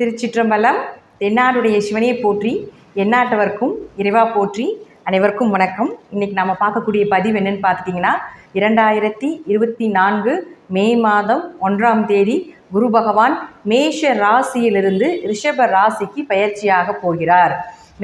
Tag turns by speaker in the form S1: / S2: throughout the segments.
S1: திருச்சிற்றம்பலம் தென்னாடுடைய சிவனையை போற்றி எண்ணாட்டவர்க்கும் இறைவா போற்றி அனைவருக்கும் வணக்கம். இன்றைக்கி நம்ம பார்க்கக்கூடிய பதிவு என்னன்னு பார்த்துட்டிங்கன்னா இரண்டாயிரத்தி இருபத்தி நான்கு மே மாதம் ஒன்றாம் தேதி குரு பகவான் மேஷ ராசியிலிருந்து ரிஷப ராசிக்கு பயிற்சியாக போகிறார்.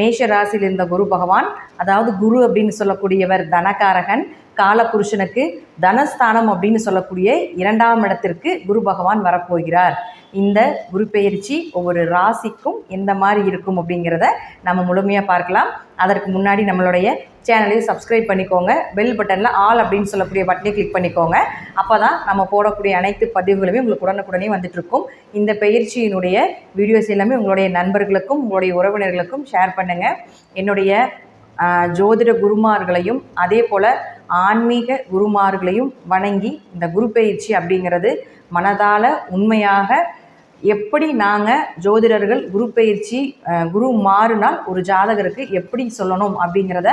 S1: மேஷ ராசியில் இருந்த குரு பகவான் அதாவது குரு அப்படின்னு சொல்லக்கூடியவர் தனகாரகன் காலபுருஷனுக்கு தனஸ்தானம் அப்படின்னு சொல்லக்கூடிய இரண்டாம் இடத்திற்கு குரு பகவான் வரப்போகிறார். இந்த குரு பெயர்ச்சி ஒவ்வொரு ராசிக்கும் எந்த மாதிரி இருக்கும் அப்படிங்கிறத நம்ம முழுமையாக பார்க்கலாம். அதற்கு முன்னாடி நம்மளுடைய சேனலையும் சப்ஸ்கிரைப் பண்ணிக்கோங்க. பெல் பட்டனில் ஆல் அப்படின்னு சொல்லக்கூடிய பட்டனை கிளிக் பண்ணிக்கோங்க. அப்போ தான் நம்ம போடக்கூடிய அனைத்து பதிவுகளுமே உங்களுக்கு உடனுக்குடனே வந்துட்டுருக்கும். இந்த பயிற்சியினுடைய வீடியோஸ் எல்லாமே உங்களுடைய நண்பர்களுக்கும் உங்களுடைய உறவினர்களுக்கும் ஷேர் பண்ணுங்கள் என்னுடைய ஜோதிட குருமார்களையும் அதே போல் ஆன்மீக குருமார்களையும் வணங்கி இந்த குரு பயிற்சி அப்படிங்கிறது மனதால் உண்மையாக எப்படி நாங்கள் ஜோதிடர்கள் குரு பயிற்சி குரு மாறினால் ஒரு ஜாதகருக்கு எப்படி சொல்லணும் அப்படிங்கிறத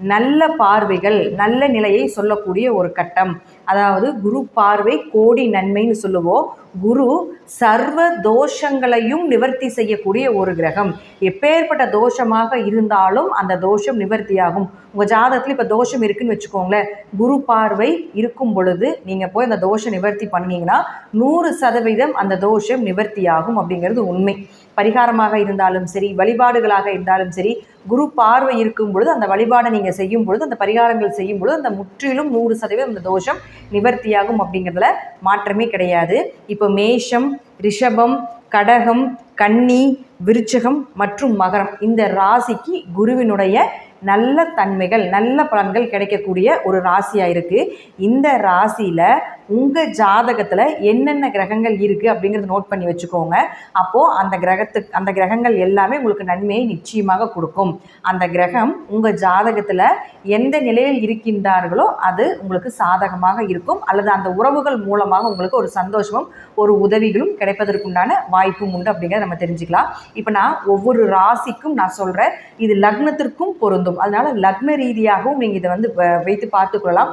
S1: நல்ல பார்வைகள் நல்ல நிலையை சொல்லக்கூடிய ஒரு கட்டம். அதாவது குரு பார்வை கோடி நன்மைன்னு சொல்லுவோம். குரு சர்வ தோஷங்களையும் நிவர்த்தி செய்யக்கூடிய ஒரு கிரகம். எப்பேற்பட்ட தோஷமாக இருந்தாலும் அந்த தோஷம் நிவர்த்தியாகும். உங்கள் ஜாதகத்தில் இப்போ தோஷம் இருக்குன்னு வச்சுக்கோங்களேன். குரு பார்வை இருக்கும் பொழுது நீங்கள் போய் அந்த தோஷம் நிவர்த்தி பண்ணீங்கன்னா நூறு சதவீதம் அந்த தோஷம் நிவர்த்தியாகும் அப்படிங்கிறது உண்மை. பரிகாரமாக இருந்தாலும் சரி வழிபாடுகளாக இருந்தாலும் சரி குரு பார்வை இருக்கும் பொழுது அந்த வழிபாடை நீங்கள் செய்யும் பொழுது அந்த பரிகாரங்கள் செய்யும் பொழுது அந்த முற்றிலும் நூறு சதவீதம் அந்த தோஷம் நிவர்த்தியாகும் அப்படிங்கிறதுல மாற்றமே கிடையாது. இப்போ மேஷம் ரிஷபம் கடகம் கன்னி விருச்சகம் மற்றும் மகரம். இந்த ராசிக்கு குருவினுடைய நல்ல தன்மைகள் நல்ல பலன்கள் கிடைக்கக்கூடிய ஒரு ராசியாக இருக்குது இந்த ராசியில் உங்கள் ஜாதகத்தில் என்னென்ன கிரகங்கள் இருக்குது அப்படிங்கிறத நோட் பண்ணி வச்சுக்கோங்க. அப்போது அந்த கிரகத்துக்கு அந்த கிரகங்கள் எல்லாமே உங்களுக்கு நன்மையை நிச்சயமாக கொடுக்கும். அந்த கிரகம் உங்கள் ஜாதகத்தில் எந்த நிலையில் இருக்கின்றார்களோ அது உங்களுக்கு சாதகமாக இருக்கும். அல்லது அந்த உறவுகள் மூலமாக உங்களுக்கு ஒரு சந்தோஷமும் ஒரு உதவிகளும் கிடைப்பதற்குண்டான வாய்ப்பும் உண்டு அப்படிங்கிறத நம்ம தெரிஞ்சுக்கலாம். இப்போ நான் ஒவ்வொரு ராசிக்கும் நான் சொல்கிறேன் இது லக்னத்திற்கும் பொருந்தும். அதனால் லக்ன ரீதியாகவும் நீங்கள் இதை வந்து வ- வைத்து பார்த்துக்கொள்ளலாம்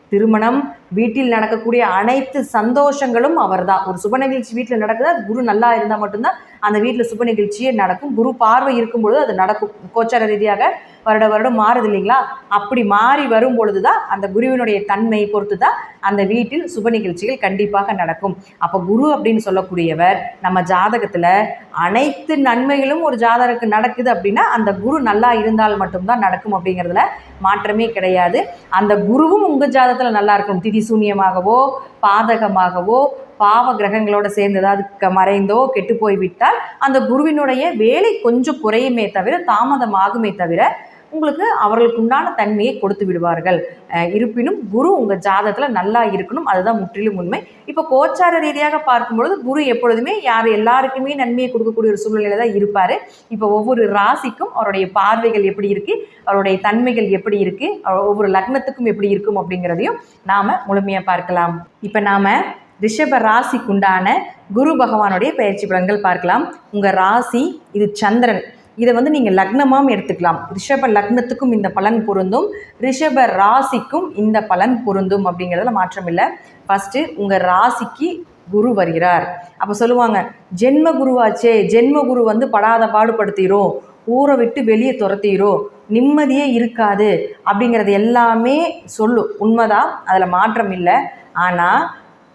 S1: திருமணம் வீட்டில் நடக்கக்கூடிய அனைத்து சந்தோஷங்களும் அவர்தான். ஒரு சுப நிகழ்ச்சி வீட்டில் நடக்குது அது குரு நல்லா இருந்தால் மட்டும்தான் அந்த வீட்டில் சுப நிகழ்ச்சியே நடக்கும். குரு பார்வை இருக்கும் பொழுது அது நடக்கும். கோச்சார ரீதியாக வருட வருடம் மாறுது இல்லைங்களா? அப்படி மாறி வரும் பொழுது தான் அந்த குருவினுடைய தன்மையை பொறுத்து தான் அந்த வீட்டில் சுப நிகழ்ச்சிகள் கண்டிப்பாக நடக்கும். அப்போ குரு அப்படின்னு சொல்லக்கூடியவர் நம்ம ஜாதகத்தில் அனைத்து நன்மைகளும் ஒரு ஜாதகருக்கு நடக்குது அப்படின்னா அந்த குரு நல்லா இருந்தால் மட்டும்தான் நடக்கும் அப்படிங்கிறதுல மாற்றமே கிடையாது. அந்த குருவும் உங்கள் ஜாதகத்தில் நல்லா இருக்கும் திதி சூன்யமாகவோ பாதகமாகவோ பாவ கிரகங்களோட சேர்ந்து ஏதாவது க- மறைந்தோ கெட்டு போய்விட்டால் அந்த குருவினுடைய வேலை கொஞ்சம் குறையுமே தவிர தாமதமாகுமே தவிர உங்களுக்கு அவர்களுக்கு உண்டான தன்மையை கொடுத்து விடுவார்கள். இருப்பினும் குரு உங்கள் ஜாதகத்தில் நல்லா இருக்கணும். அதுதான் முற்றிலும் உண்மை. இப்போ கோச்சார ரீதியாக பார்க்கும்பொழுது குரு எப்பொழுதுமே யார் எல்லாருக்குமே நன்மையை கொடுக்கக்கூடிய ஒரு சூழ்நிலையில தான் இருப்பார். இப்போ ஒவ்வொரு ராசிக்கும் அவருடைய பார்வைகள் எப்படி இருக்குது அவருடைய தன்மைகள் எப்படி இருக்குது ஒவ்வொரு லக்னத்துக்கும் எப்படி இருக்கும் அப்படிங்கிறதையும் நாம் முழுமையாக பார்க்கலாம். இப்போ நாம் ரிஷப ராசிக்குண்டான குரு பகவானுடைய பயிற்சி பலன்கள் பார்க்கலாம். உங்கள் ராசி இது சந்திரன். இதை வந்து நீங்கள் லக்னமாம் எடுத்துக்கலாம். ரிஷப லக்னத்துக்கும் இந்த பலன் பொருந்தும். ரிஷப ராசிக்கும் இந்த பலன் பொருந்தும் அப்படிங்கிறதுல மாற்றம் இல்லை. ஃபஸ்ட்டு உங்கள் ராசிக்கு குரு வருகிறார். அப்போ சொல்லுவாங்க ஜென்ம குருவாச்சே ஜென்ம குரு வந்து படாத பாடுபடுத்திடும் ஊரை விட்டு வெளியே துரத்திடும் நிம்மதியே இருக்காது. அப்படிங்கிறது எல்லாமே சொல்லும் உண்மைதான் அதில் மாற்றம் இல்லை. ஆனால்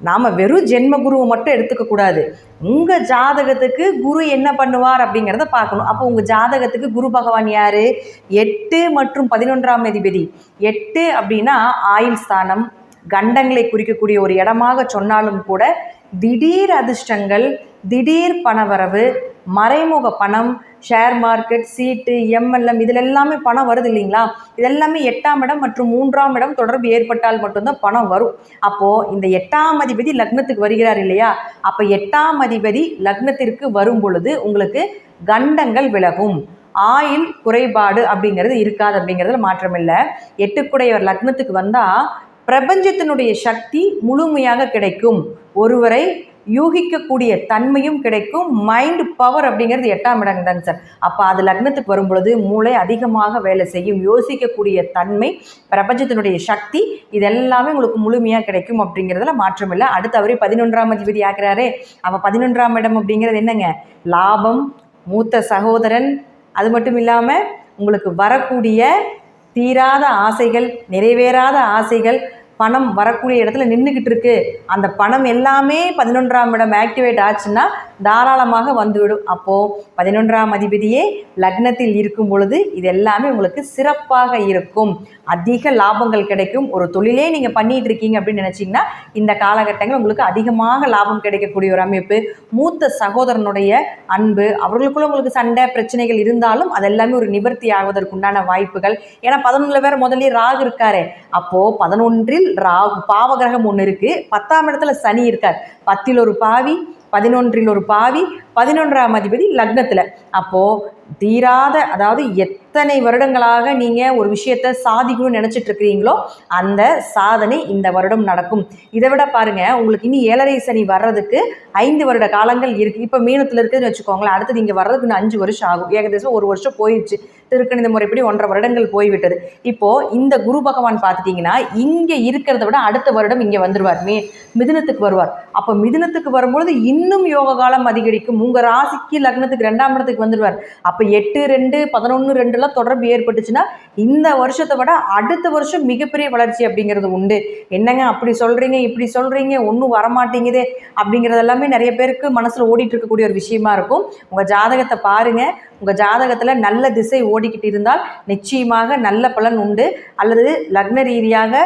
S1: நாம் வெறும் ஜென்ம குருவை மட்டும் எடுத்துக்க கூடாது. உங்கள் ஜாதகத்துக்கு குரு என்ன பண்ணுவார் அப்படிங்கிறத பார்க்கணும். அப்போ உங்கள் ஜாதகத்துக்கு குரு பகவான் யார்? எட்டு மற்றும் பதினொன்றாம் அதிபதி. எட்டு அப்படின்னா ஆயுள் ஸ்தானம் கண்டங்களை குறிக்கக்கூடிய ஒரு இடமாக சொன்னாலும் கூட திடீர் அதிர்ஷ்டங்கள் திடீர் பணவரவு மறைமுக பணம் ஷேர் மார்க்கெட் சீட்டு எம்எல்எம் இதில் எல்லாமே பணம் வருது இல்லைங்களா? இதெல்லாமே எட்டாம் இடம் மற்றும் மூன்றாம் இடம் தொடர்பு ஏற்பட்டால் மட்டும்தான் பணம் வரும். அப்போது இந்த எட்டாம் அதிபதி லக்னத்துக்கு வருகிறார் இல்லையா? அப்போ எட்டாம் அதிபதி லக்னத்திற்கு வரும் பொழுது உங்களுக்கு கண்டங்கள் விலகும். ஆயில் குறைபாடு அப்படிங்கிறது இருக்காது அப்படிங்கிறதுல மாற்றமில்லை. எட்டுக்குடையவர் லக்னத்துக்கு வந்தால் பிரபஞ்சத்தினுடைய சக்தி முழுமையாக கிடைக்கும். ஒருவரை யூகிக்கக்கூடிய தன்மையும் கிடைக்கும். மைண்ட் பவர் அப்படிங்கிறது எட்டாம் இடம் தாங்க சார் அப்போ அது லக்னத்துக்கு வரும்பொழுது மூளை அதிகமாக வேலை செய்யும். யோசிக்கக்கூடிய தன்மை பிரபஞ்சத்தினுடைய சக்தி இதெல்லாமே உங்களுக்கு முழுமையாக கிடைக்கும் அப்படிங்கிறதுல மாற்றம் இல்லை. அடுத்து அவரே பதினொன்றாம் அதிபதி ஆகிறாரே அவள் பதினொன்றாம் இடம் அப்படிங்கிறது என்னங்க? லாபம் மூத்த சகோதரன். அது மட்டும் இல்லாமல் உங்களுக்கு வரக்கூடிய தீராத ஆசைகள் நிறைவேறாத ஆசைகள் பணம் வரக்கூடிய இடத்துல நின்றுக்கிட்டு இருக்கு அந்த பணம் எல்லாமே பதினொன்றாம் இடம் ஆக்டிவேட் ஆச்சுன்னா தாராளமாக வந்துவிடும். அப்போது பதினொன்றாம் அதிபதியே லக்னத்தில் இருக்கும் பொழுது இது எல்லாமே உங்களுக்கு சிறப்பாக இருக்கும். அதிக லாபங்கள் கிடைக்கும். ஒரு தொழிலே நீங்கள் பண்ணிட்டு இருக்கீங்க அப்படின்னு நினச்சிங்கன்னா இந்த காலகட்டங்கள் உங்களுக்கு அதிகமாக லாபம் கிடைக்கக்கூடிய ஒரு அமைப்பு. மூத்த சகோதரனுடைய அன்பு அவர்களுக்குள்ள உங்களுக்கு சண்டை பிரச்சனைகள் இருந்தாலும் அதெல்லாமே ஒரு நிவர்த்தி ஆகுவதற்குண்டான வாய்ப்புகள். ஏன்னா பதினொன்றில் வேறு முதல்ல ராகு இருக்காரு. அப்போது பதினொன்றில் ராகு பாவகிரகம் ஒன்று இருக்குது பத்தாம் இடத்துல சனி இருக்கார். பத்தில் ஒரு பாவி பதினொன்றில் ஒரு பாவி பதினொன்றாம் அதிபதி லக்னத்தில். அப்போது தீராத அதாவது எத்தனை வருடங்களாக நீங்கள் ஒரு விஷயத்தை சாதிக்கணும்னு நினச்சிட்டு இருக்கிறீங்களோ அந்த சாதனை இந்த வருடம் நடக்கும். இதை விட பாருங்கள் உங்களுக்கு இனி ஏழரை சனி வர்றதுக்கு ஐந்து வருட காலங்கள் இருக்குது இப்போ மீனத்தில் இருக்குதுன்னு வச்சுக்கோங்களேன் அடுத்தது இங்கே வர்றதுக்கு இன்னும் அஞ்சு வருஷம் ஆகும். ஏகதேசம் ஒரு வருஷம் போயிடுச்சு திருக்கணித முறைப்படி ஒன்றரை வருடங்கள் போய்விட்டது. இப்போது இந்த குரு பகவான் பார்த்துட்டிங்கன்னா இங்கே இருக்கிறத விட அடுத்த வருடம் இங்கே வந்துடுவார் மே மிதுனத்துக்கு வருவார். அப்போ மிதுனத்துக்கு வரும்பொழுது இன்னும் யோக காலம் அதிகரிக்கும். உங்கள் ராசிக்கு லக்னத்துக்கு ரெண்டாம் இடத்துக்கு வந்துடுவார். அப்போ எட்டு ரெண்டு பதினொன்று ரெண்டுலாம் தொடர்பு ஏற்பட்டுச்சுன்னா இந்த வருஷத்தை விட அடுத்த வருஷம் மிகப்பெரிய வளர்ச்சி அப்படிங்கிறது உண்டு. என்னங்க அப்படி சொல்கிறீங்க இப்படி சொல்கிறீங்க ஒன்றும் வரமாட்டேங்குதே அப்படிங்கிறது எல்லாமே நிறைய பேருக்கு மனசில் ஓடிட்டு இருக்கக்கூடிய ஒரு விஷயமா இருக்கும். உங்கள் ஜாதகத்தை பாருங்கள் உங்கள் ஜாதகத்தில் நல்ல திசை ஓடிக்கிட்டு இருந்தால் நிச்சயமாக நல்ல பலன் உண்டு. அல்லது லக்ன ரீதியாக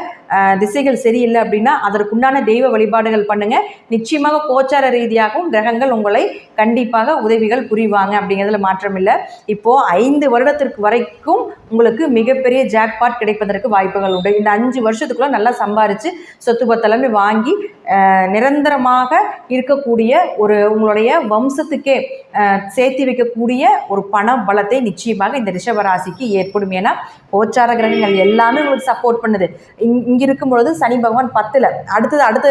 S1: திசைகள் சரியில்லை அப்படின்னா அதற்குண்டான தெய்வ வழிபாடுகள் பண்ணுங்கள் நிச்சயமாக கோச்சார ரீதியாகவும் கிரகங்கள் உங்களை கண்டிப்பாக உதவிகள் புரிவாங்க அப்படிங்கிறதுல மாற்றம் இல்லை. இப்போது ஐந்து வருடத்திற்கு வரைக்கும் உங்களுக்கு மிகப்பெரிய ஜாக்பாட் கிடைப்பதற்கு வாய்ப்புகள் உண்டு. இந்த அஞ்சு வருஷத்துக்குள்ள நல்லா சம்பாரித்து சொத்து பத்தெல்லாமே வாங்கி நிரந்தரமாக இருக்கக்கூடிய ஒரு உங்களுடைய வம்சத்துக்கே சேர்த்து வைக்கக்கூடிய ஒரு ஒரு பண பலத்தை நிச்சயமாக இந்த ரிஷபராசிக்கு ஏற்படும். ஏன்னா கோச்சார கிரகங்கள் எல்லாமே உங்களுக்கு சப்போர்ட் பண்ணுது. இங் இங்கே இருக்கும்பொழுது சனி பகவான் பத்தில் அடுத்தது அடுத்த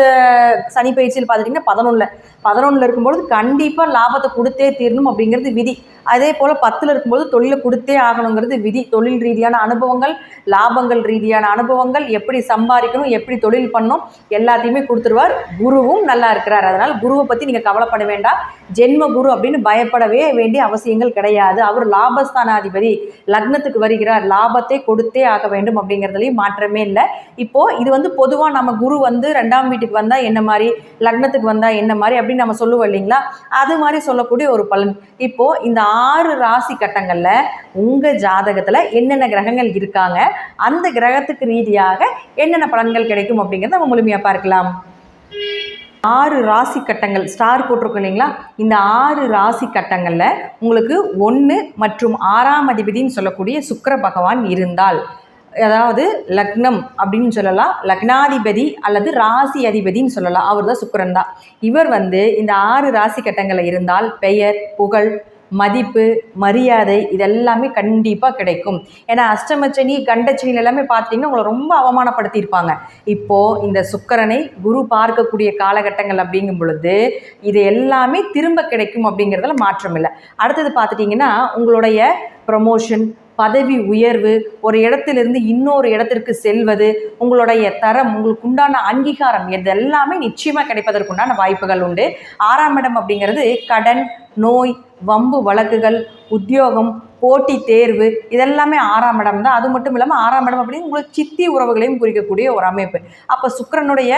S1: சனி பயிற்சியில் பார்த்துட்டிங்கன்னா பதினொன்றில் பதினொன்றில் இருக்கும்பொழுது கண்டிப்பாக லாபத்தை கொடுத்தே தீரணும் அப்படிங்கிறது விதி. அதே போல் பத்தில் இருக்கும்போது தொழிலை கொடுத்தே ஆகணுங்கிறது விதி. தொழில் ரீதியான அனுபவங்கள் லாபங்கள் ரீதியான அனுபவங்கள் எப்படி சம்பாதிக்கணும் எப்படி தொழில் பண்ணணும் எல்லாத்தையுமே கொடுத்துருவார். குருவும் நல்லா இருக்கிறார். அதனால் குருவை பற்றி நீங்கள் கவலைப்பட வேண்டாம். ஜென்ம குரு அப்படின்னு பயப்படவே வேண்டிய அவசியங்கள் கிடையாது. அவர் லாபஸ்தானாதிபதி. லக்னத்துக்கு வருகிறார். லாபத்தை கொடுத்தே ஆக வேண்டும் அப்படிங்கிறதுலையும் மாற்றமே இல்லை. இப்போது இது வந்து பொதுவாக நம்ம குரு வந்து ரெண்டாம் வீட்டுக்கு வந்தால் என்ன மாதிரி? லக்னத்துக்கு வந்தால் என்ன மாதிரி? அப்படின்னு நம்ம சொல்லுவோம் இல்லைங்களா? அது மாதிரி சொல்லக்கூடிய ஒரு பலன். இப்போது இந்த ஆறு ராசி கட்டங்களில் உங்கள் ஜாதகத்தில் என்னென்ன கிரகங்கள் இருக்காங்க? அந்த கிரகத்துக்கு ரீதியாக என்னென்ன பலன்கள் கிடைக்கும் அப்படிங்கிறத நம்ம முழுமையாக பார்க்கலாம். ஆறு ராசி கட்டங்கள் ஸ்டார் போட்டிருக்கோம் இல்லைங்களா? இந்த ஆறு ராசி கட்டங்களில் உங்களுக்கு ஒன்று மற்றும் ஆறாம் அதிபதினு சொல்லக்கூடிய சுக்கர பகவான் இருந்தால் அதாவது லக்னம் அப்படின்னு சொல்லலாம். லக்னாதிபதி அல்லது ராசி அதிபதின்னு சொல்லலாம். அவர் தான் சுக்கரன் தான். இவர் வந்து இந்த ஆறு ராசி கட்டங்களில் இருந்தால் பெயர் புகழ் மதிப்பு மரியாதை இதெல்லாமே கண்டிப்பாக கிடைக்கும். ஏன்னா அஷ்டமச்சனி கண்டச்சனி எல்லாமே பார்த்தீங்கன்னா உங்களை ரொம்ப அவமானப்படுத்தியிருப்பாங்க. இப்போது இந்த சுக்கரனை குரு பார்க்கக்கூடிய காலகட்டங்கள் அப்படிங்கும் பொழுது இது எல்லாமே திரும்ப கிடைக்கும் அப்படிங்கிறதுல மாற்றம் இல்லை. அடுத்தது பார்த்துட்டிங்கன்னா உங்களுடைய ப்ரமோஷன் பதவி உயர்வு ஒரு இடத்திலிருந்து இன்னொரு இடத்திற்கு செல்வது உங்களுடைய தரம் உங்களுக்கு உண்டான அங்கீகாரம் இதெல்லாமே நிச்சயமாக கிடைப்பதற்குண்டான வாய்ப்புகள் உண்டு. ஆறாம் இடம் அப்படிங்கிறது கடன் நோய் வம்பு வழக்குகள் உத்தியோகம் போட்டி தேர்வு இதெல்லாமே ஆறாம் இடம் தான். அது மட்டும் இல்லாமல் ஆறாம் இடம் அப்படின்னு உங்களுக்கு சித்தி உறவுகளையும் குறிக்கக்கூடிய ஒரு அமைப்பு. அப்போ சுக்கரனுடைய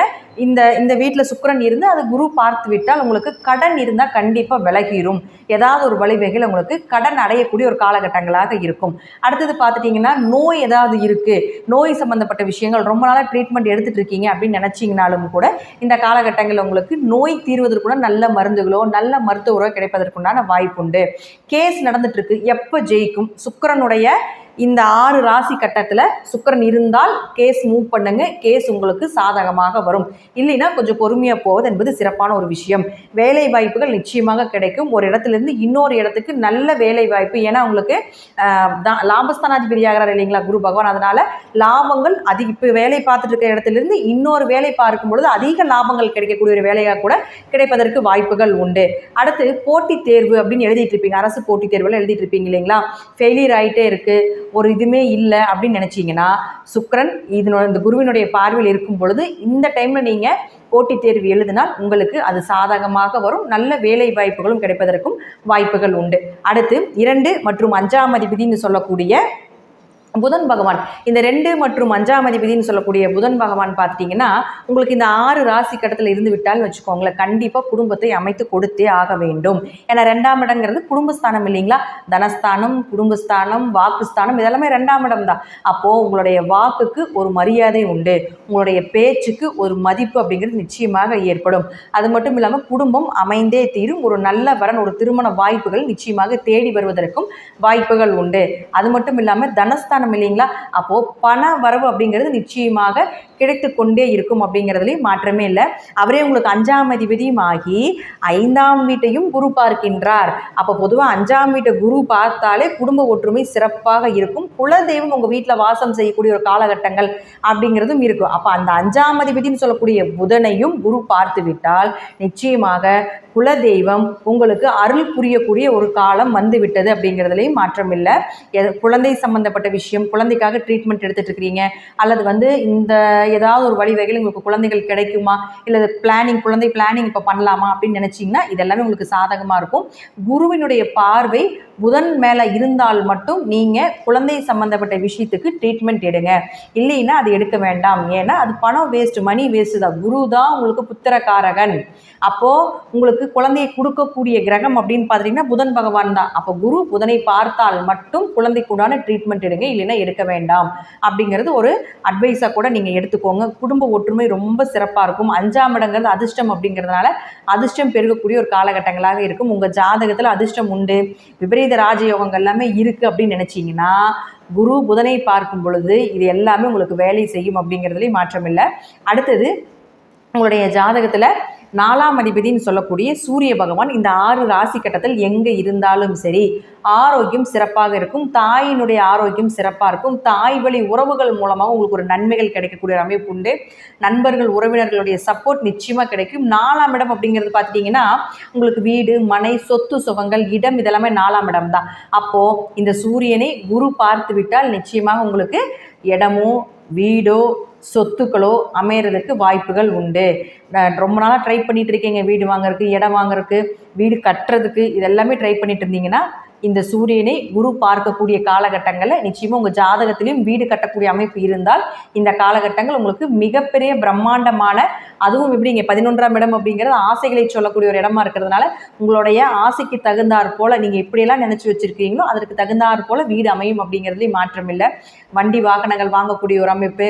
S1: இந்த இந்த வீட்டில் சுக்கரன் இருந்து அது குரு பார்த்து விட்டால் உங்களுக்கு கடன் இருந்தால் கண்டிப்பாக விலகிடும் ஏதாவது ஒரு வழிவகையில் உங்களுக்கு கடன் அடையக்கூடிய ஒரு காலகட்டங்களாக இருக்கும். அடுத்தது பார்த்துட்டிங்கன்னா நோய் ஏதாவது இருக்குது நோய் சம்மந்தப்பட்ட விஷயங்கள் ரொம்ப நாளாக ட்ரீட்மெண்ட் எடுத்துகிட்டு இருக்கீங்க அப்படின்னு நினச்சிங்கனாலும் கூட இந்த காலகட்டங்களில் உங்களுக்கு நோய் தீர்வதற்குள்ள நல்ல மருந்துகளோ நல்ல மருத்துவரோ கிடைப்பதற்குண்டான வாய்ப்புண்டு. கேஸ் நடந்துட்டு இருக்கு. எப்போ ஜெயிக்கும்? சுக்கிரனுடைய இந்த ஆறு ராசி கட்டத்தில் சுக்கரன் இருந்தால் கேஸ் மூவ் பண்ணுங்க. கேஸ் உங்களுக்கு சாதகமாக வரும். இல்லைன்னா கொஞ்சம் பொறுமையாக போவது என்பது சிறப்பான ஒரு விஷயம். வேலை வாய்ப்புகள் நிச்சயமாக கிடைக்கும். ஒரு இடத்துலேருந்து இன்னொரு இடத்துக்கு நல்ல வேலை வாய்ப்பு. ஏன்னா உங்களுக்கு தான் லாபஸ்தானாதிபதி ஆகிறார் இல்லைங்களா? குரு பகவான். அதனால் லாபங்கள் அதிக இப்போ வேலை பார்த்துட்டு இருக்கிற இடத்துலேருந்து இன்னொரு வேலை பார்க்கும் பொழுது அதிக லாபங்கள் கிடைக்கக்கூடிய ஒரு வேலையாக கூட கிடைப்பதற்கு வாய்ப்புகள் உண்டு. அடுத்து போட்டித் தேர்வு அப்படின்னு எழுதிட்டு இருப்பீங்க. அரசு போட்டித் தேர்வில் எழுதிட்டு இருப்பீங்க இல்லைங்களா? ஃபெயிலியர் ஆகிட்டே இருக்குது ஒரு இதுவுமே இல்லை அப்படின்னு நினச்சிங்கன்னா சுக்கிரன் இதனோட இந்த குருவினுடைய பார்வையில் இருக்கும் பொழுது இந்த டைமில் நீங்கள் போட்டித் தேர்வு எழுதினால் உங்களுக்கு அது சாதகமாக வரும். நல்ல வேலை வாய்ப்புகளும் கிடைப்பதற்கும் வாய்ப்புகள் உண்டு. அடுத்து இரண்டு மற்றும் அஞ்சாம் அதிபதினு சொல்லக்கூடிய புதன் பகவான். இந்த ரெண்டு மற்றும் அஞ்சாம் அதிபதினு சொல்லக்கூடிய புதன் பகவான் பார்த்தீங்கன்னா உங்களுக்கு இந்த ஆறு ராசி கட்டத்தில் இருந்து விட்டால் வச்சுக்கோங்களேன் கண்டிப்பாக குடும்பத்தை அமைத்து கொடுத்தே ஆக வேண்டும். ஏன்னா ரெண்டாம் இடங்கிறது குடும்பஸ்தானம் இல்லைங்களா? தனஸ்தானம் குடும்பஸ்தானம் வாக்குஸ்தானம் இதெல்லாமே ரெண்டாம் இடம் தான். அப்போது உங்களுடைய வாக்குக்கு ஒரு மரியாதை உண்டு. உங்களுடைய பேச்சுக்கு ஒரு மதிப்பு அப்படிங்கிறது நிச்சயமாக ஏற்படும். அது மட்டும் இல்லாமல் குடும்பம் அமைந்தே தீரும். ஒரு நல்ல வரன் ஒரு திருமண வாய்ப்புகள் நிச்சயமாக தேடி வருவதற்கும் வாய்ப்புகள் உண்டு. அது மட்டும் இல்லாமல் தனஸ்தானம் இல்லைங்களா? அப்போது பண வரவு அப்படிங்கிறது நிச்சயமாக கிடைத்து கொண்டே இருக்கும் அப்படிங்கிறதுலையும் மாற்றமே இல்லை. அவரே உங்களுக்கு அஞ்சாம் அதிபதியும் ஆகி ஐந்தாம் வீட்டையும் குரு பார்க்கின்றார். அப்போ பொதுவாக அஞ்சாம் வீட்டை குரு பார்த்தாலே குடும்ப ஒற்றுமை சிறப்பாக இருக்கும். குலதெய்வம் உங்கள் வீட்டில் வாசம் செய்யக்கூடிய ஒரு காலகட்டங்கள் அப்படிங்கிறதும் இருக்கும். அப்போ அந்த அஞ்சாம் அதிபதினு சொல்லக்கூடிய புதனையும் குரு பார்த்து விட்டால் நிச்சயமாக குலதெய்வம் உங்களுக்கு அருள் புரியக்கூடிய ஒரு காலம் வந்து விட்டது அப்படிங்கிறதுலையும் மாற்றம் இல்லை. எது- குழந்தை சம்பந்தப்பட்ட விஷயம் குழந்தைக்காக ட்ரீட்மெண்ட் எடுத்துட்டு இருக்கிறீங்க அல்லது வந்து இந்த ஏதாவது ஒரு வழிவகையில் உங்களுக்கு குழந்தைகள் கிடைக்குமா இல்லை பிளானிங் குழந்தை பிளானிங் இப்போ பண்ணலாமா அப்படின்னு நினச்சிங்கன்னா இதெல்லாமே உங்களுக்கு சாதகமாக இருக்கும். குருவினுடைய பார்வை புதன் மேலே இருந்தால் மட்டும் நீங்கள் குழந்தை சம்மந்தப்பட்ட விஷயத்துக்கு ட்ரீட்மெண்ட் எடுங்க. இல்லைன்னா அது எடுக்க வேண்டாம். ஏன்னா அது பணம் வேஸ்ட் மணி வேஸ்ட்டு தான். குரு தான் உங்களுக்கு புத்திரக்காரகன். அப்போது உங்களுக்கு குழந்தையை கொடுக்கக்கூடிய கிரகம் அப்படின்னு பார்த்தீங்கன்னா புதன் பகவான் தான். அப்போ குரு புதனை பார்த்தால் மட்டும் குழந்தைக்குண்டான ட்ரீட்மெண்ட் எடுங்க. இல்லைன்னா எடுக்க வேண்டாம். அப்படிங்கிறது ஒரு அட்வைஸாக கூட நீங்கள் எடுத்துக்கோங்க. குடும்ப ஒற்றுமை ரொம்ப சிறப்பாக இருக்கும். அஞ்சாம் இடங்கிறது அதிர்ஷ்டம் அப்படிங்கிறதுனால அதிர்ஷ்டம் பெருகக்கூடிய ஒரு காலகட்டங்களாக இருக்கும். உங்கள் ஜாதகத்தில் அதிர்ஷ்டம் உண்டு. விபரீத ராஜயோகங்கள் எல்லாமே இருக்குது அப்படின்னு நினச்சிங்கன்னா குரு புதனை பார்க்கும் பொழுது இது எல்லாமே உங்களுக்கு வேலை செய்யும் அப்படிங்கிறதுலேயும் மாற்றம் இல்லை. அடுத்தது உங்களுடைய ஜாதகத்தில் நாலாம் அதிபதின்னு சொல்லக்கூடிய சூரிய பகவான் இந்த ஆறு ராசி கட்டத்தில் எங்கே இருந்தாலும் சரி ஆரோக்கியம் சிறப்பாக இருக்கும் தாயினுடைய ஆரோக்கியம் சிறப்பாக இருக்கும் தாய் வழி உறவுகள் மூலமாக உங்களுக்கு ஒரு நன்மைகள் கிடைக்கக்கூடிய அமைப்பு உண்டு. நண்பர்கள் உறவினர்களுடைய சப்போர்ட் நிச்சயமாக கிடைக்கும். நாலாம் இடம் அப்படிங்கிறது பார்த்துட்டிங்கன்னா உங்களுக்கு வீடு மனை சொத்து சுகங்கள் இடம் இதெல்லாமே நாலாம் இடம் தான். அப்போது இந்த சூரியனை குரு பார்த்து விட்டால் நிச்சயமாக உங்களுக்கு இடமோ வீடோ சொத்துக்களோ அமையறதுக்கு வாய்ப்புகள் உண்டு. நான் ரொம்ப நாளாக ட்ரை பண்ணிட்டு இருக்கீங்க வீடு வாங்குறதுக்கு இடம் வாங்குறதுக்கு வீடு கட்டுறதுக்கு இதெல்லாமே ட்ரை பண்ணிட்டு இருந்தீங்கன்னா இந்த சூரியனை குரு பார்க்கக்கூடிய காலகட்டங்களில் நிச்சயமாக உங்கள் ஜாதகத்திலையும் வீடு கட்டக்கூடிய அமைப்பு இருந்தால் இந்த காலகட்டங்கள் உங்களுக்கு மிகப்பெரிய பிரம்மாண்டமான அதுவும் எப்படி இங்கே பதினொன்றாம் இடம் அப்படிங்கிறது ஆசைகளை சொல்லக்கூடிய ஒரு இடமா இருக்கிறதுனால உங்களுடைய ஆசைக்கு தகுந்தாற் போல் நீங்கள் எப்படியெல்லாம் நினச்சி வச்சுருக்கீங்களோ அதற்கு தகுந்தாற் போல் வீடு அமையும் அப்படிங்கிறதுலேயும் மாற்றம் இல்லை. வண்டி வாகனங்கள் வாங்கக்கூடிய ஒரு அமைப்பு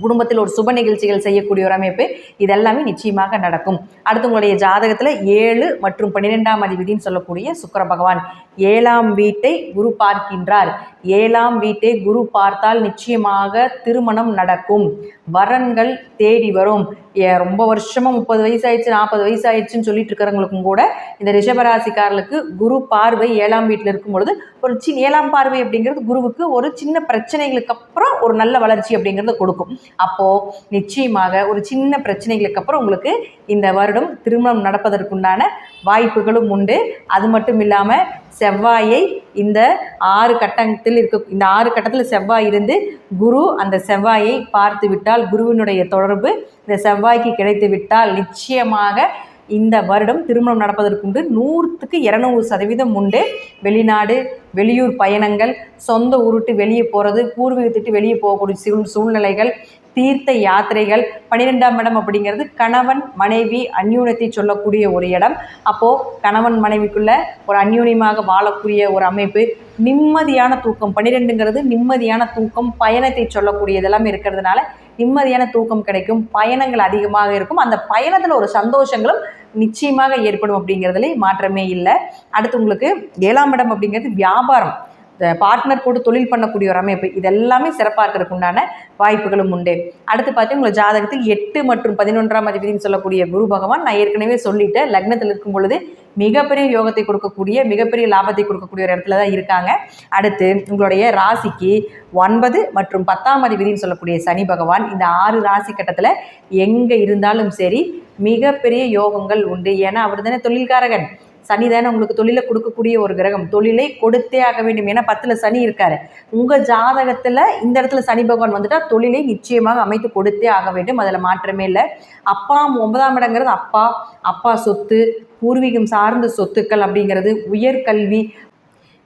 S1: குடும்பத்தில் ஒரு சுப நிகழ்ச்சிகள் செய்யக்கூடிய ஒரு அமைப்பு இதெல்லாமே நிச்சயமாக நடக்கும். அடுத்து உங்களுடைய ஜாதகத்தில் ஏழு மற்றும் பன்னிரெண்டாம் அதிபதினு சொல்லக்கூடிய சுக்கர பகவான் ஏழாம் வீட்டை குரு பார்க்கின்றார். ஏழாம் வீட்டை குரு பார்த்தால் நிச்சயமாக திருமணம் நடக்கும். வரன்கள் தேடி வரும். ஏ- ரொம்ப வருஷமாக முப்பது வயசு ஆயிடுச்சு நாற்பது வயசு ஆயிடுச்சுன்னு சொல்லிட்டு இருக்கிறவங்களுக்கும் கூட இந்த ரிஷபராசிக்காரர்களுக்கு குரு பார்வை ஏழாம் வீட்டில் இருக்கும் பொழுது ஒரு சின்ன ஏழாம் பார்வை அப்படிங்கிறது குருவுக்கு ஒரு சின்ன பிரச்சனைகளுக்கு அப்புறம் ஒரு நல்ல வளர்ச்சி அப்படிங்கிறத கொடுக்கும். அப்போது நிச்சயமாக ஒரு சின்ன பிரச்சனைகளுக்கு அப்புறம் உங்களுக்கு இந்த வருடம் திருமணம் நடப்பதற்குண்டான வாய்ப்புகளும் உண்டு. அது மட்டும் இல்லாமல் செவ்வாயை இந்த ஆறு கட்டத்தில் இருக்க இந்த ஆறு கட்டத்தில் செவ்வாய் இருந்து குரு அந்த செவ்வாயை பார்த்து விட்டால் குருவினுடைய தொடர்பு இந்த செவ்வாய்க்கு கிடைத்து விட்டால் நிச்சயமாக இந்த வருடம் திருமணம் நடப்பதற்குண்டு நூற்றுக்கு இரநூறு சதவீதம் உண்டு. வெளிநாடு வெளியூர் பயணங்கள் சொந்த ஊருட்டு வெளியே போகிறது பூர்வீகத்திட்டு வெளியே போகக்கூடிய சூழ் சூழ்நிலைகள் தீர்த்த யாத்திரைகள். பன்னிரெண்டாம் இடம் அப்படிங்கிறது கணவன் மனைவி அந்யூனத்தை சொல்லக்கூடிய ஒரு இடம். அப்போது கணவன் மனைவிக்குள்ள ஒரு அந்யூனியமாக வாழக்கூடிய ஒரு அமைப்பு. நிம்மதியான தூக்கம். பன்னிரெண்டுங்கிறது நிம்மதியான தூக்கம். பயணத்தை சொல்லக்கூடியதெல்லாமே இருக்கிறதுனால நிம்மதியான தூக்கம் கிடைக்கும். பயணங்கள் அதிகமாக இருக்கும். அந்த பயணத்தில் ஒரு சந்தோஷங்களும் நிச்சயமாக ஏற்படும் அப்படிங்கிறதுல மாற்றமே இல்லை. அடுத்து உங்களுக்கு ஏழாம் இடம் அப்படிங்கிறது வியாபாரம். பார்ட்னர் போட்டு தொழில் பண்ணக்கூடிய ஒரு அமைப்பு. இது எல்லாமே சிறப்பாக இருக்கிறதுக்கு உண்டான வாய்ப்புகளும் உண்டு. அடுத்து பார்த்தீங்கன்னா உங்கள் ஜாதகத்தில் எட்டு மற்றும் பதினொன்றாம் அதிபதினு சொல்லக்கூடிய குரு பகவான் நான் ஏற்கனவே சொல்லிட்டேன். லக்னத்தில் இருக்கும் பொழுது மிகப்பெரிய யோகத்தை கொடுக்கக்கூடிய மிகப்பெரிய லாபத்தை கொடுக்கக்கூடிய ஒரு இடத்துல தான் இருக்காங்க. அடுத்து உங்களுடைய ராசிக்கு ஒன்பது மற்றும் பத்தாம் அதிபதினு சொல்லக்கூடிய சனி பகவான் இந்த ஆறு ராசி கட்டத்தில் எங்கே இருந்தாலும் சரி மிகப்பெரிய யோகங்கள் உண்டு. ஏன்னா அவர் தானே தொழில்காரகன். சனி தானே உங்களுக்கு தொழிலை கொடுக்கக்கூடிய ஒரு கிரகம். தொழிலை கொடுத்தே ஆக வேண்டும். ஏன்னா பத்தில் சனி இருக்காரு. உங்கள் ஜாதகத்தில் இந்த இடத்துல சனி பகவான் வந்துட்டால் தொழிலை நிச்சயமாக அமைத்து கொடுத்தே ஆக வேண்டும். அதில் மாற்றமே இல்லை. அப்பா ஒன்பதாம் இடங்கிறது அப்பா. அப்பா சொத்து பூர்வீகம் சார்ந்த சொத்துக்கள் அப்படிங்கிறது உயர்கல்வி.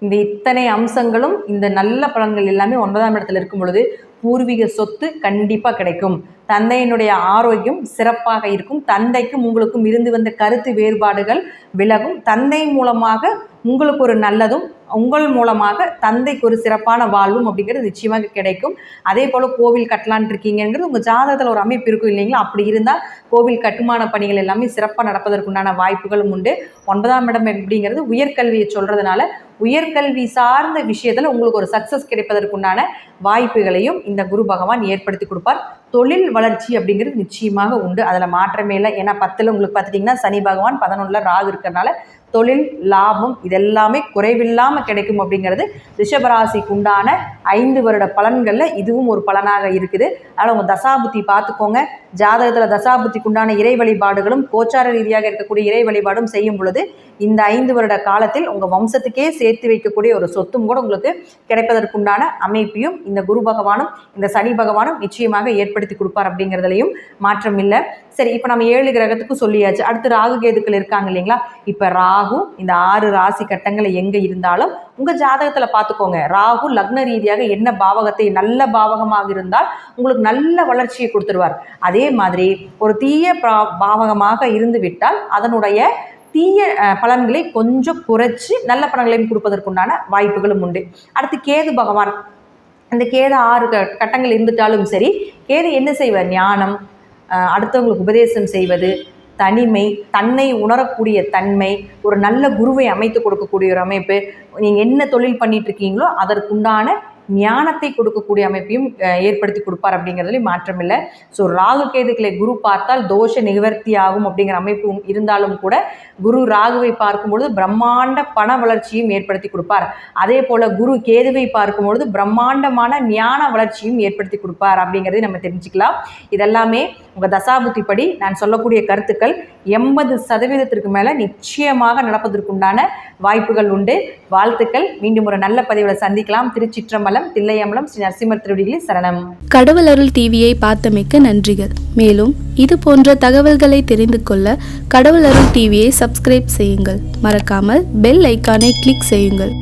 S1: இந்த இத்தனை அம்சங்களும் இந்த நல்ல பலன்கள் எல்லாமே ஒன்பதாம் இடத்துல இருக்கும் பொழுது பூர்வீக சொத்து கண்டிப்பாக கிடைக்கும். தந்தையினுடைய ஆரோக்கியம் சிறப்பாக இருக்கும். தந்தைக்கும் உங்களுக்கும் இருந்து வந்த கருத்து வேறுபாடுகள் விலகும். தந்தை மூலமாக உங்களுக்கு ஒரு நல்லதும் உங்கள் மூலமாக தந்தைக்கு ஒரு சிறப்பான வாழ்வும் அப்படிங்கிறது நிச்சயமாக கிடைக்கும். அதே போல் கோவில் கட்டலான் இருக்கீங்கிறது உங்கள் ஜாதகத்தில் ஒரு அமைப்பு இருக்கும் இல்லைங்களா? அப்படி இருந்தால் கோவில் கட்டுமான பணிகள் எல்லாமே சிறப்பாக நடப்பதற்குண்டான வாய்ப்புகளும் உண்டு. ஒன்பதாம் இடம் அப்படிங்கிறது உயர்கல்வியை சொல்கிறதுனால உயர்கல்வி சார்ந்த விஷயத்தில் உங்களுக்கு ஒரு சக்ஸஸ் கிடைப்பதற்குண்டான வாய்ப்புகளையும் இந்த குரு பகவான் ஏற்படுத்தி கொடுப்பார். தொழில் வளர்ச்சி அப்படிங்கிறது நிச்சயமாக உண்டு. அதில் மாற்றமே இல்லை. ஏன்னா பத்தில் உங்களுக்கு பார்த்துட்டிங்கன்னா சனி பகவான் பதினொன்றில் ராகு இருக்கிறனால தொழில் லாபம் இதெல்லாமே குறைவில்லாமல் கிடைக்கும் அப்படிங்கிறது ரிஷபராசிக்கு உண்டான ஐந்து வருட பலன்களில் இதுவும் ஒரு பலனாக இருக்குது. அதனால் உங்கள் தசாபுத்தி பார்த்துக்கோங்க. ஜாதகத்தில் தசாபுத்திக்கு உண்டான இறை வழிபாடுகளும் கோச்சார ரீதியாக இருக்கக்கூடிய இறை வழிபாடும் செய்யும் பொழுது இந்த ஐந்து வருட காலத்தில் உங்கள் வம்சத்துக்கே சேர்த்து வைக்கக்கூடிய ஒரு சொத்தும் கூட உங்களுக்கு கிடைப்பதற்குண்டான அமைப்பையும் இந்த குரு பகவானும் இந்த சனி பகவானும் நிச்சயமாக ஏற்படுத்தி கொடுப்பார் அப்படிங்கிறதுலையும் மாற்றம் இல்லை. சரி இப்போ நம்ம ஏழு கிரகத்துக்கும் சொல்லியாச்சு. அடுத்து ராகு கேதுக்கள் இருக்காங்க இல்லைங்களா? இப்போ ராகு ராகு இந்த ஆறு ராசி கட்டங்களை எங்கே இருந்தாலும் உங்கள் ஜாதகத்தில் பார்த்துக்கோங்க ராகு லக்ன ரீதியாக என்ன பாவகத்தை நல்ல பாவகமாக இருந்தால் உங்களுக்கு நல்ல வளர்ச்சியை கொடுத்துருவார். அதே மாதிரி ஒரு தீய பா- பாவகமாக இருந்து விட்டால் அதனுடைய தீய பலன்களை கொஞ்சம் குறைச்சி நல்ல பலன்களையும் கொடுப்பதற்குண்டான வாய்ப்புகளும் உண்டு. அடுத்து கேது பகவான். இந்த கேது ஆறு க கட்டங்கள் இருந்துட்டாலும் சரி கேது என்ன செய்வார்? ஞானம் அடுத்தவங்களுக்கு உபதேசம் செய்வது தனிமை தன்னை உணரக்கூடிய தன்மை ஒரு நல்ல குருவை அமைத்து கொடுக்கக்கூடிய ஒரு அமைப்பு. நீங்கள் என்ன தொழில் பண்ணிட்டு இருக்கீங்களோ அதற்குண்டான ஞானத்தை கொடுக்கக்கூடிய அமைப்பையும் ஏற்படுத்தி கொடுப்பார் அப்படிங்கிறதுலையும் மாற்றம் இல்லை. ஸோ ராகு கேதுக்களை குரு பார்த்தால் தோஷ நிவர்த்தி ஆகும் அப்படிங்கிற அமைப்பும் இருந்தாலும் கூட குரு ராகுவை பார்க்கும்பொழுது பிரம்மாண்ட பண வளர்ச்சியும் ஏற்படுத்தி கொடுப்பார். அதே போல குரு கேதுவை பார்க்கும்பொழுது பிரம்மாண்டமான ஞான வளர்ச்சியும் ஏற்படுத்தி கொடுப்பார் அப்படிங்கிறதை நம்ம தெரிஞ்சுக்கலாம். இதெல்லாமே உங்கள் தசாபுத்திப்படி நான் சொல்லக்கூடிய கருத்துக்கள். எண்பது சதவீதத்திற்கு மேலே நிச்சயமாக நடப்பதற்குண்டான வாய்ப்புகள் உண்டு. வாழ்த்துக்கள். மீண்டும் ஒரு நல்ல பதிவில் சந்திக்கலாம். திருச்சிற்றம்பலம் தில்லையம்பலம் ஸ்ரீ நரசிம்மர் திருவடிகளில் சரணம்.
S2: கடவுள் அருள் டிவியை பார்த்தமைக்க நன்றிகள். மேலும் இது போன்ற தகவல்களை தெரிந்து கொள்ள கடவுள் அருள் டிவியை சப்ஸ்கிரைப் செய்யுங்கள். மறக்காமல் பெல் ஐக்கானை கிளிக் செய்யுங்கள்.